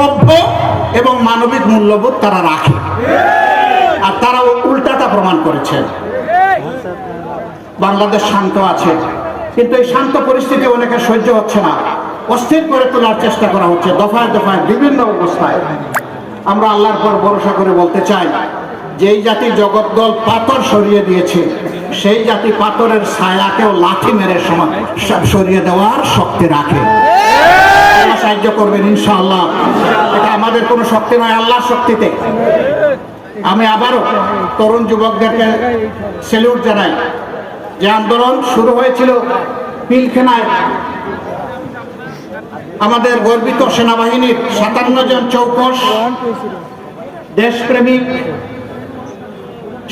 সভ্য এবং মানবিক মূল্যবোধ তারা রাখে। আর তারা উল্টাটা প্রমাণ করেছে। বাংলাদেশ শান্ত আছে, কিন্তু এই শান্ত পরিস্থিতি অনেকে সহ্য হচ্ছে না। অস্থির করে তোলার চেষ্টা করা হচ্ছে দফায় দফায় বিভিন্ন অবস্থায়। আমরা আল্লাহর পর ভরসা করে বলতে চাই যে এই জাতি জগদ্দল পাথর সরিয়ে দিয়েছে, সেই জাতি পাথরের ছায়াকেও লাঠি মেরে সমান সরিয়ে দেওয়ার শক্তি রাখে। সাহায্য করবেন, ইনশাআল্লাহ। এটা আমাদের কোনো শক্তি নয়, আল্লাহর শক্তিতে। আমি আবারও তরুণ যুবকদেরকে সেলিউট জানাই। যে আন্দোলন শুরু হয়েছিল পিলখানায়। আমাদের গর্বিত সেনাবাহিনীর সাতান্ন জন চৌকস দেশপ্রেমিক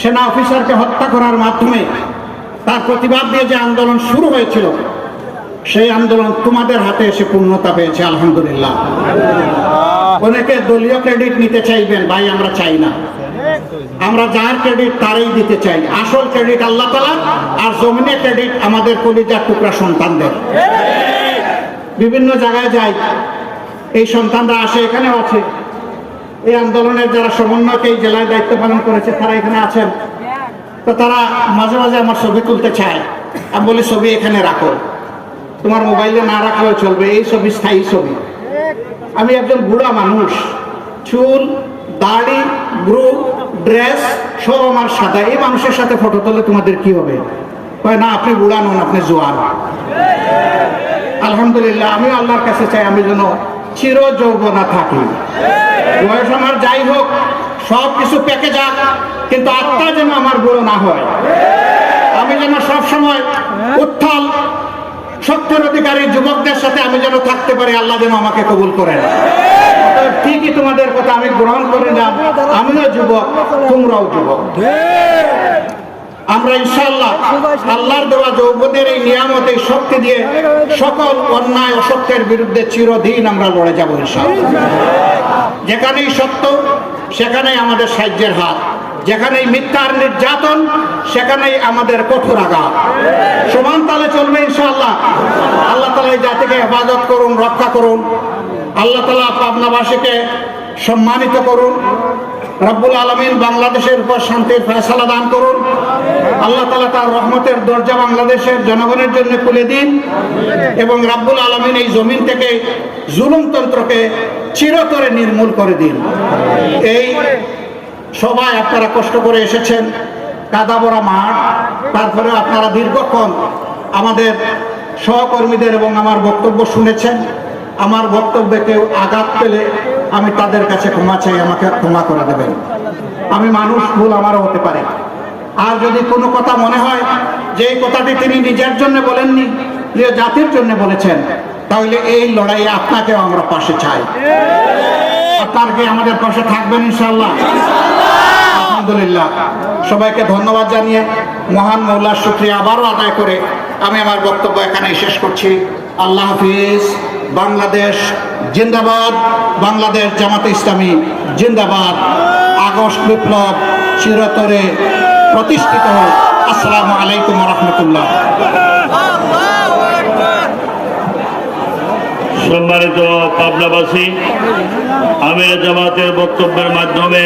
সেনা অফিসারকে হত্যা করার মাধ্যমে তার প্রতিবাদ দিয়ে যে আন্দোলন শুরু হয়েছিল সেই আন্দোলন তোমাদের হাতে এসে পূর্ণতা পেয়েছে আলহামদুলিল্লাহ। অনেকে দলীয় ক্রেডিট নিতে চাইবেন ভাই আমরা চাই না। আমরা যার ক্রেডিট তারই দিতে চাই। আসল ক্রেডিট আল্লাহ তালা আর জমিনে ক্রেডিট আমাদের কলিজার টুকরা সন্তানদের। বিভিন্ন জায়গায় যাই এই সন্তানরা আসে এখানেও আছে। এই আন্দোলনের যারা সমন্বয়ক এই জেলায় দায়িত্ব পালন করেছে তারা এখানে আছেন। তো তারা মাঝে মাঝে আমার ছবি তুলতে চায়। আমি বলি ছবি এখানে রাখো। তোমার মোবাইলে না রাখলেও চলবে, এই ছবি স্থায়ী ছবি। আমি একজন বুড়া মানুষ, চুল, দাড়ি গ্রুপ ড্রেস, সব আমার সাদা। এই মানুষের সাথে ফটো তুললে তোমাদের কি হবে? না, আপনি বুড়া নন, আপনি জোয়ার আলহামদুলিল্লাহ আমি আল্লাহর কাছে চাই আমি যেন চির যৌবনা থাকি। বয়স আমার যাই হোক, সব কিছু পেকে যাক, কিন্তু আত্মা যেন আমার বুড়ো না হয়। আমি যেন সব সময় উত্থাল শক্তির অধিকারী যুবকদের সাথে আমি যেন থাকতে পারি, আল্লাহ যেন আমাকে কবুল করেন। ঠিকই তোমাদের কথা আমি গ্রহণ করে নিলাম। আমিও যুবক, তোমরাও যুবক। আমরা ইনশাআল্লাহ আল্লাহর দেওয়া যৌবনের এই নিয়ামত, এই শক্তি দিয়ে সকল অন্যায়, অসত্যের বিরুদ্ধে চিরদিন আমরা লড়ে যাব ইনশাআল্লাহ। যেখানেই সত্য, সেখানেই আমাদের সাহায্যের হাত। যেখানেই মিথ্যার নির্যাতন, সেখানেই আমাদের কঠোর আঘাত। চলবে ইনশাআল্লাহ। আল্লাহ তালা এই জাতিকে হেফাজত করুন, রক্ষা করুন। আল্লাহ তালা পাবনাবাসীকে সম্মানিত করুন। রব্বুল আলমিন বাংলাদেশের উপর শান্তির ফয়সালা দান করুন। আল্লাহ তালা তার রহমতের দরজা বাংলাদেশের জনগণের জন্য খুলে দিন এবং রাব্বুল আলমিন এই জমিন থেকে জুলুমতন্ত্রকে চিরতরে নির্মূল করে দিন। এই সবাই আপনারা কষ্ট করে এসেছেন, কাদাবরা মাঠ তারপরে আপনারা দীর্ঘক্ষণ আমাদের সহকর্মীদের এবং আমার বক্তব্য শুনেছেন। আমার বক্তব্যে কেউ আঘাত পেলে আমি তাদের কাছে ক্ষমা চাই, আমাকে ক্ষমা করে দেবেন। আমি মানুষ, ভুল আমারও হতে পারে। আর যদি কোনো কথা মনে হয় যে এই কথাটি তিনি নিজের জন্য বলেননি, প্রিয় জাতির জন্য বলেছেন, তাহলে এই লড়াইয়ে আপনাকেও আমরা পাশে চাই। আপনার কি আমাদের পাশে থাকবেন ইনশাল্লাহ আলহামদুলিল্লাহ। সবাইকে ধন্যবাদ জানিয়ে মহান মৌলার শুক্রিয়া আবারও আদায় করে আমি আমার বক্তব্য এখানে শেষ করছি। আল্লাহ হাফিজ, বাংলাদেশ জিন্দাবাদ, বাংলাদেশ জামাতে ইসলামী জিন্দাবাদ। আগস্ট বিপ্লব চিরতরে প্রতিষ্ঠিত হোক। আসসালামু আলাইকুম রহমতুল্লাহ। সম্মানিত পাবনাবাসী, আমির জামাতের বক্তব্যের মাধ্যমে